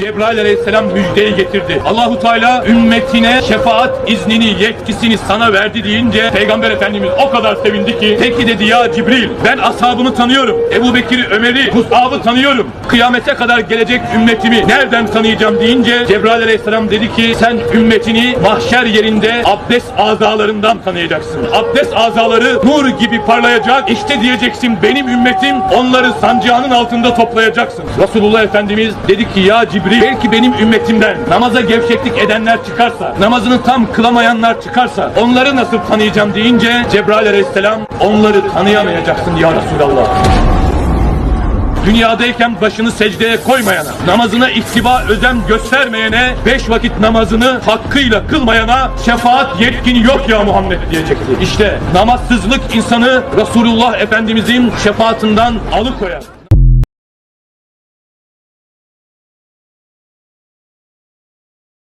Cebrail aleyhisselam müjdeyi getirdi. Allahu Teala ümmetine şefaat iznini, yetkisini sana verdi deyince Peygamber Efendimiz o kadar sevindi ki peki dedi ya Cibril ben ashabımı tanıyorum. Ebu Bekir'i, Ömer'i, Mus'ab'ı tanıyorum. Kıyamete kadar gelecek ümmetimi nereden tanıyacağım deyince Cebrail aleyhisselam dedi ki sen ümmetini mahşer yerinde abdest azalarından tanıyacaksın. Abdest azaları nur gibi parlayacak. İşte diyeceksin benim ümmetim onları sancağının altında toplayacaksın. Resulullah Efendimiz dedi ki ya Cibril belki benim ümmetimden namaza gevşeklik edenler çıkarsa, namazını tam kılamayanlar çıkarsa onları nasıl tanıyacağım deyince Cebrail aleyhisselam onları tanıyamayacaksın ya Resulallah. Dünyadayken başını secdeye koymayana, namazına ihtiba özen göstermeyene, beş vakit namazını hakkıyla kılmayana şefaat yetkini yok ya Muhammed diyecekti. İşte namazsızlık insanı Resulullah Efendimizin şefaatinden alıkoyar.